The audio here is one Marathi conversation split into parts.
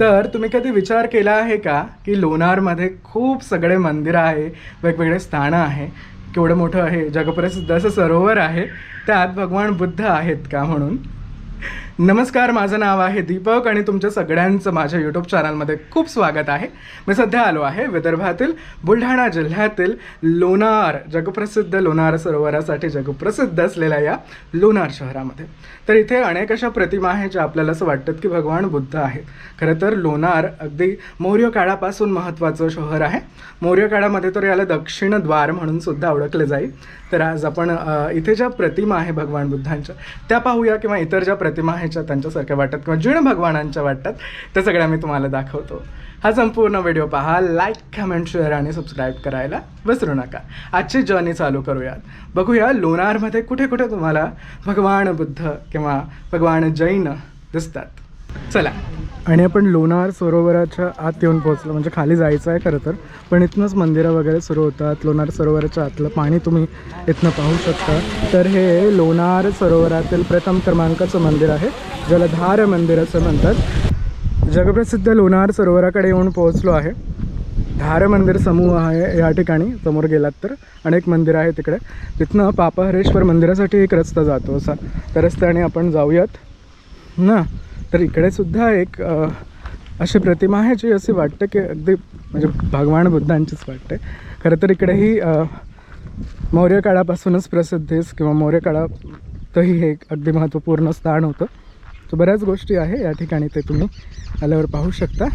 तर तुम्ही कधी विचार केला आहे का की लोणारमध्ये खूप सगळे मंदिरं आहे वेगवेगळे स्थानं आहे केवढं मोठं आहे जगप्रसिद्ध असं सरोवर आहे त्यात भगवान बुद्ध आहेत का म्हणून? नमस्कार माझं नाव आहे दीपक आणि तुमच्या सगळ्यांचं माझ्या यूट्यूब चॅनलमध्ये खूप स्वागत आहे. मी सध्या आलो आहे विदर्भातील बुलढाणा जिल्ह्यातील लोणार जगप्रसिद्ध लोणार सरोवरासाठी जगप्रसिद्ध असलेल्या या लोणार शहरामध्ये. तर इथे अनेक अशा प्रतिमा आहेत ज्या आपल्याला असं वाटतात की भगवान बुद्ध आहेत. खरं तर लोणार अगदी मौर्य काळापासून महत्त्वाचं शहर आहे. मौर्य काळामध्ये तर याला दक्षिण द्वार म्हणून सुद्धा ओळखले जाईल. तर आज आपण इथे ज्या प्रतिमा आहे भगवान बुद्धांच्या त्या पाहूया किंवा इतर ज्या प्रतिमा आहेत ज्या त्यांच्यासारख्या वाटतात किंवा जीण भगवानांच्या वाटतात त्या सगळ्या मी तुम्हाला दाखवतो. हा संपूर्ण व्हिडिओ पहा लाईक कमेंट शेअर आणि सबस्क्राईब करायला विसरू नका. आजची जर्नी चालू करूयात. बघूया लोणारमध्ये कुठे कुठे तुम्हाला भगवान बुद्ध किंवा भगवान जैन दिसतात. चला. आणि आपण लोणार सरोवराच्या आत येऊन पोहोचलो. म्हणजे खाली जायचं आहे खरं तर. पण इथनंच मंदिरं वगैरे सुरू होतात. लोणार सरोवराच्या आतलं पाणी तुम्ही इथनं पाहू शकता. तर हे लोणार सरोवरातील प्रथम क्रमांकाचं मंदिर आहे. ज्याला धार मंदिर असं म्हणतात. जगप्रसिद्ध लोणार सरोवराकडे येऊन पोहोचलो आहे. धार मंदिर समूह आहे या ठिकाणी. समोर गेलात तर. अनेक मंदिर आहे तिकडे. तिथनं पापहरेश्वर मंदिरासाठी एक रस्ता जातो असा. त्या रस्त्याने आपण जाऊयात. ना? तर इकडे सुद्धा एक अशी प्रतिमा आहे जी अशी वाटतं की अगदी म्हणजे भगवान बुद्धांचीच वाटते. खरं तर इकडेही मौर्य काळापासूनच प्रसिद्धीस किंवा मौर्य काळातही हे एक अगदी महत्त्वपूर्ण स्थान होतं. तर बऱ्याच गोष्टी आहे या ठिकाणी ते तुम्ही आल्यावर पाहू शकता.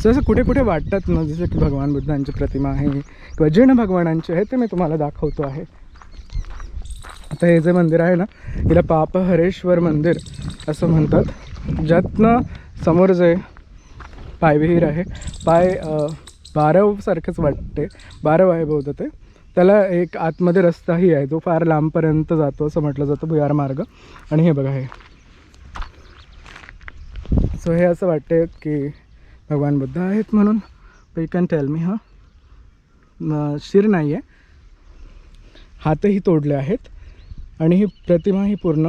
जसं कुठे कुठे वाटतात ना जसं की भगवान बुद्धांची प्रतिमा आहे किंवा जैन भगवानांची आहे ते मी तुम्हाला दाखवतो आहे. आता हे जे मंदिर आहे ना हिला पापहरेश्वर मंदिर असं म्हणतात. ज्यातनं समोर जे पायविहीर आहे पाय बारवसारखंच वाटते बारव आहे बहुधा ते. त्याला एक आतमध्ये रस्ताही आहे जो फार लांबपर्यंत जातो असं म्हटलं जातं भुयार मार्ग. आणि हे बघा हे. सो हे असं वाटते की भगवान बुद्ध आहेत म्हणून. यू कॅन टेल मी हां. शिर नाही आहे हातही तोडले आहेत. आणि ही प्रतिमा ही पूर्ण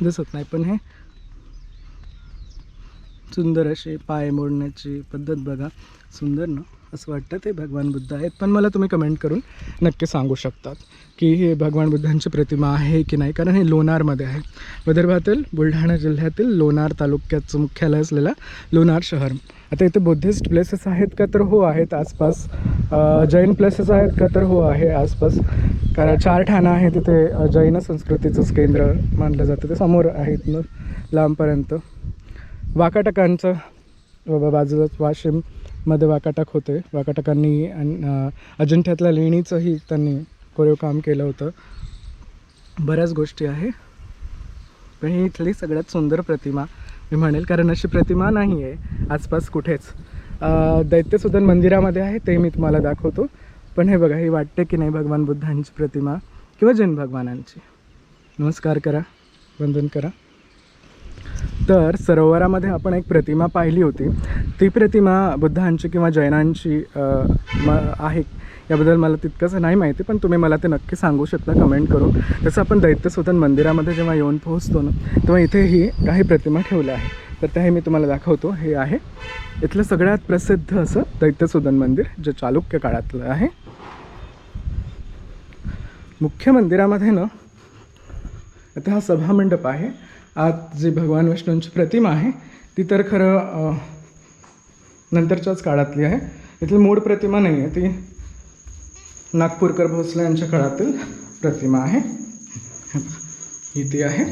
दिसत नाही पण हे सुंदर अशी पाय मोडण्याची पद्धत बघा. सुंदर ना? असं वाटतं ते भगवान बुद्ध आहेत. पण मला तुम्ही कमेंट करून नक्की सांगू शकतात की हे भगवान बुद्धांची प्रतिमा आहे की नाही. कारण हे लोणारमध्ये आहे. विदर्भातील बुलढाणा जिल्ह्यातील लोणार तालुक्याचं मुख्यालय असलेलं लोणार शहर. आता इथे बुद्धिस्ट प्लेसेस आहेत का तर हो आहेत आसपास. जैन प्लेसेस आहेत का तर हो आहे आसपास. कारण चार ठाणं आहे तिथे जैन संस्कृतीचंच केंद्र मानलं जातं. ते समोर आहेत ना लांबपर्यंत. वाकाटकांचं बाबा बाजूलाच मध्ये वाकाटक होते. वाकाटकांनी अजिंठ्यातल्या लेणीचंही त्यांनी कोरीव काम केलं होतं. बऱ्याच गोष्टी आहे. पण ही इथली सगळ्यात सुंदर प्रतिमा मी म्हणेल कारण अशी प्रतिमा नाही आहे. आसपास कुठेच. दैत्यसुदन मंदिरामध्ये आहे ते मी तुम्हाला दाखवतो. पण हे बघा हे वाटते की नाही भगवान बुद्धांची प्रतिमा किंवा जैन भगवानांची? नमस्कार करा. वंदन करा. तर सरोवरामध्ये आपण एक प्रतिमा पाहिली होती. ती प्रतिमा बुद्धांची किंवा जैनांची म आहे. याबद्दल मला तितकंसं नाही माहिती पण तुम्ही मला ते नक्की सांगू शकता कमेंट करून. तसं आपण दैत्यसोधन मंदिरामध्ये जेव्हा येऊन पोहोचतो ना तेव्हा इथेही काही प्रतिमा ठेवल्या आहे तर त्याही मी तुम्हाला दाखवतो. हे आहे इथलं सगळ्यात प्रसिद्ध असं दैत्यसोधन मंदिर जे चालुक्य काळातलं आहे. मुख्य मंदिरामध्ये ना आता हा सभामंडप आहे. आत जी भगवान विष्णूंची प्रतिमा आहे ती तर खरं नंतरच्याच काळातली आहे. इथली मूळ प्रतिमा नाही आहे ती नागपूरकर भोसले यांच्या काळातील प्रतिमा आहे. ही ती आहे.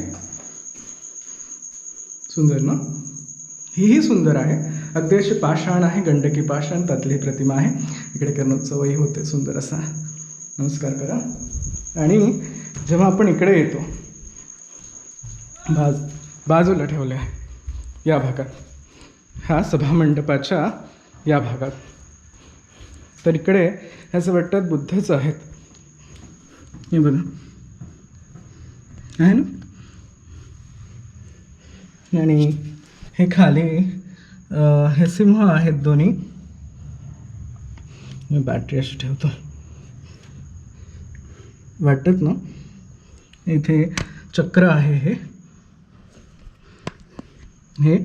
सुंदर ना? हीही सुंदर आहे. अगदी अशी पाषाण आहे गंडकी पाषाण त्यातली ही प्रतिमा आहे. इकडे करणोत्सवही होते सुंदर असा. नमस्कार करा. आणि जेव्हा आपण इकडे येतो बाज बाजूला ठेवले आहे या भागात. ह्या सभामंडपाच्या या भागात. तर इकडे असं वाटतात बुद्धच आहेत. हे बघा. आहे ना? आणि हे खाली हे सिंह आहेत दोन्ही. मी बॅटरी अशी ठेवतो. वाटत ना? इथे चक्र आहे हे. हे.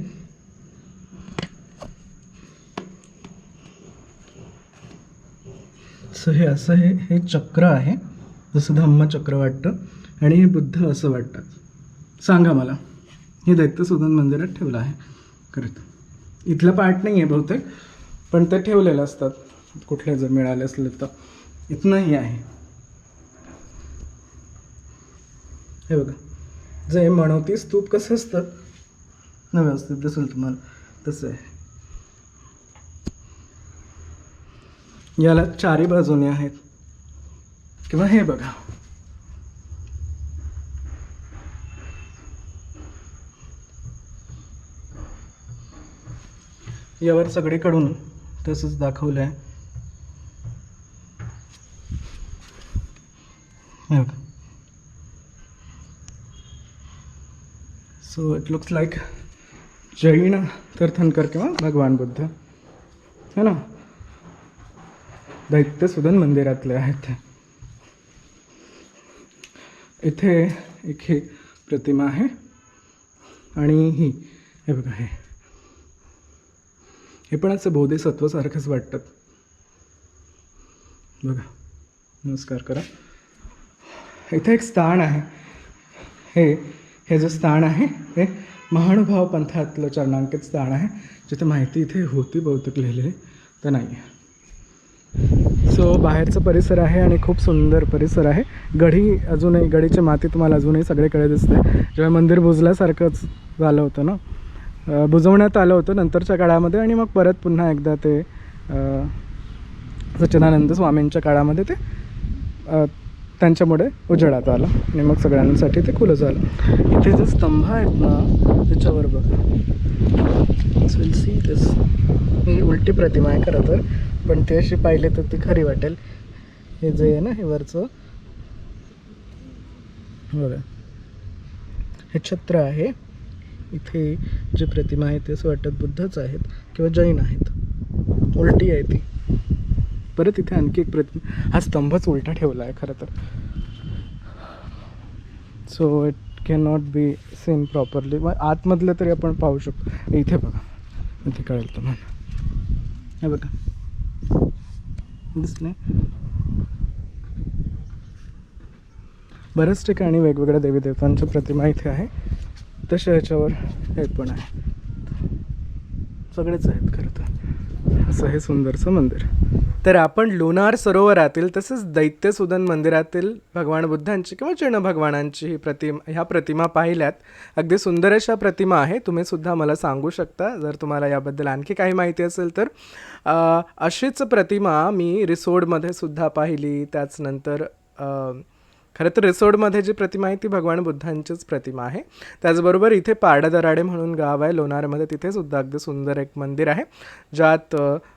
असं हे असं हे हे चक्र आहे. जसं धम्मचक्र वाटतं आणि हे बुद्ध असं वाटतात. सांगा मला. हे दैत्यसुदन मंदिरात ठेवलं आहे. करत इथला पार्ट नाही आहे बहुतेक पण ते ठेवलेलं असतात. कुठल्या जर मिळाले असले तर. इथनंही आहे. हे बघा. जे म्हणवती स्तूप कसं असतं? न व्यवस्थित दिसेल तुम्हाला तसं आहे. याला चारी बाजूने आहेत. किंवा हे बघा. यावर सगळीकडून तसंच दाखवलं आहे so it looks like Jain तीर्थंकर किंवा भगवान बुद्ध. है ना? दैत्य सुदन मंदिरातले आहेत. इथे एक ही प्रतिमा आहे. आणि ही हे बघा हे. हे पण असं बोधिसत्वासारखंच वाटतात बघा नमस्कार करा. इथे एक स्थान आहे. हे हे जे स्थान आहे हे महानुभाव पंथातलं चरणांकित स्थान आहे. जिथे माहिती इथे होती बहुतेक लिहिलेली तर नाही सो बाहेरचा परिसर आहे आणि खूप सुंदर परिसर आहे. गढी अजूनही गडीची माती तुम्हाला अजूनही सगळीकडे दिसते. जेव्हा मंदिर बुजल्यासारखंच झालं होतं ना? बुजवण्यात आलं होतं नंतरच्या काळामध्ये आणि मग परत पुन्हा एकदा ते सच्चिदानंद स्वामींच्या काळामध्ये ते त्यांच्यामुळे उजेडात आलं. आणि मग सगळ्यांसाठी ते खुलं झालं. इथे जे स्तंभ आहेत ना त्याच्यावर बघा. सी दिस ही उलटी प्रतिमा आहे खरं तर पण ती अशी पाहिले तर ती खरी वाटेल. हे जे आहे ना हे वरचं. बघा. हे छत्र आहे. इथे जी प्रतिमा आहे ते असं वाटत बुद्धच आहेत किंवा जैन आहेत. उलटी आहे ती. परत इथे आणखी एक प्रति हा स्तंभच उलटा ठेवला आहे खरं तर. So it can not be seen properly मग आतमधलं तरी आपण पाहू शकतो. इथे बघा. इथे कळेल तुम्हाला. हे बघा. दिसले बऱ्याच ठिकाणी वेगवेगळ्या देवी देवतांच्या प्रतिमा इथे आहे. तसे ह्याच्यावर हे पण आहे. सगळेच आहेत खरं तर. असं हे सुंदरचं मंदिर. तर आपण लोणार सरोवरातील तसेच दैत्यसुदन मंदिरातील भगवान बुद्धांची किंवा जैन भगवानांची ही प्रतिमा ह्या प्रतिमा पाहिल्यात. अगदी सुंदर अशा प्रतिमा आहे. तुम्ही सुद्धा मला सांगू शकता. जर तुम्हाला याबद्दल आणखी काही माहिती असेल तर अशीच प्रतिमा मी रिसोडमध्ये सुद्धा पाहिली. त्याचनंतर खरं तर रिसोडमध्ये जी प्रतिमा आहे ती भगवान बुद्धांचीच प्रतिमा आहे. त्याचबरोबर इथे पारडादराडे म्हणून गाव आहे. लोणारमध्ये तिथे सुद्धा अगदी सुंदर एक मंदिर आहे ज्यात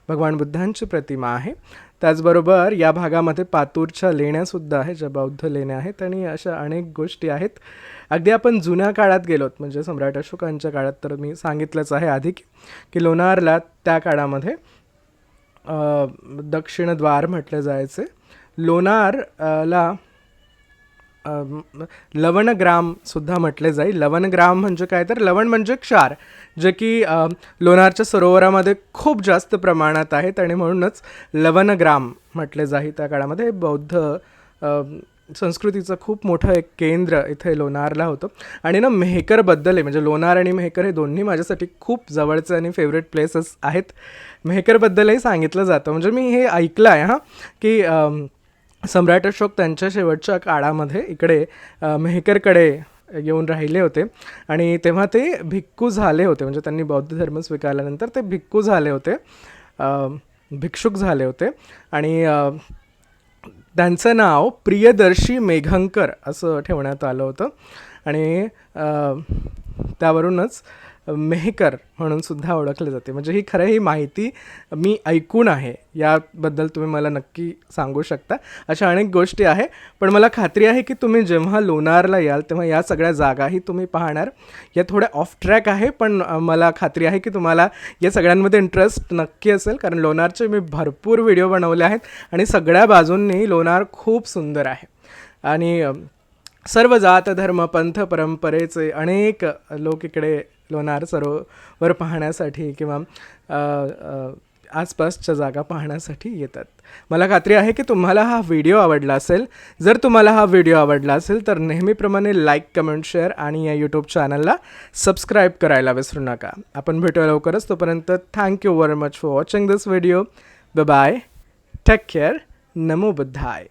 भगवान बुद्धांची प्रतिमा आहे. त्याचबरोबर या भागामध्ये पातूरच्या लेण्यासुद्धा आहे ज्या बौद्ध लेण्या आहेत आणि अशा अनेक गोष्टी आहेत. अगदी आपण जुन्या काळात गेलोत म्हणजे सम्राट अशोकांच्या काळात तर मी सांगितलंच आहे आधी की की लोणारला त्या काळामध्ये दक्षिणद्वार दक्षिण द्वार म्हटले जायचे. लोणारला लवणग्रामसुद्धा म्हटले जाईल. लवणग्राम म्हणजे काय? तर लवण म्हणजे क्षार जे की लोणारच्या सरोवरामध्ये खूप जास्त प्रमाणात आहेत आणि म्हणूनच लवणग्राम म्हटले जाईल त्या काळामध्ये. बौद्ध संस्कृतीचं खूप मोठं एक केंद्र इथे लोणारला होतं. आणि ना मेहकरबद्दल आहे म्हणजे लोणार आणि मेहकर हे दोन्ही माझ्यासाठी खूप जवळचे आणि फेवरेट प्लेसेस आहेत. मेहकरबद्दलही सांगितलं जातं. म्हणजे मी हे ऐकलं आहे हां की सम्राट अशोक त्यांच्या शेवटच्या काळामध्ये इकडे मेहकरकडे येऊन राहिले होते. आणि तेव्हा ते भिक्खू झाले होते. म्हणजे त्यांनी बौद्ध धर्म स्वीकारल्यानंतर ते भिक्खू झाले होते. भिक्षुक झाले होते. आणि त्यांचं नाव प्रियदर्शी मेघंकर असं ठेवण्यात आलं होतं. आणि त्यावरूनच मेहकर म्हणून सुद्धा ओळखले जाते. म्हणजे ही खरं ही माहिती मी ऐकून आहे. याबद्दल तुम्ही मला नक्की सांगू शकता. अशा अनेक गोष्टी आहे. पण मला खात्री आहे की तुम्ही जेव्हा लोणारला याल तेव्हा या सगळ्या जागाही तुम्ही पाहणार. या थोड्या ऑफ ट्रॅक आहे पण मला खात्री आहे की तुम्हाला या सगळ्यांमध्ये इंटरेस्ट नक्की असेल. कारण लोणारचे मी भरपूर व्हिडिओ बनवले आहेत आणि सगळ्या बाजूंनी लोणार खूप सुंदर आहे. आणि सर्व जात धर्म पंथ परंपरेचे अनेक लोक इकडे लोणार सरोवर पाहण्यासाठी किंवा आसपासच्या जागा पाहण्यासाठी येतात. मला खात्री आहे की तुम्हाला हा व्हिडिओ आवडला असेल. जर तुम्हाला हा व्हिडिओ आवडला असेल तर नेहमीप्रमाणे लाईक कमेंट शेअर आणि या यूट्यूब चॅनलला सबस्क्राईब करायला विसरू नका. आपण भेटूया लवकरच. तोपर्यंत thank you very much for watching this video bye take care Namo बुद्धाय.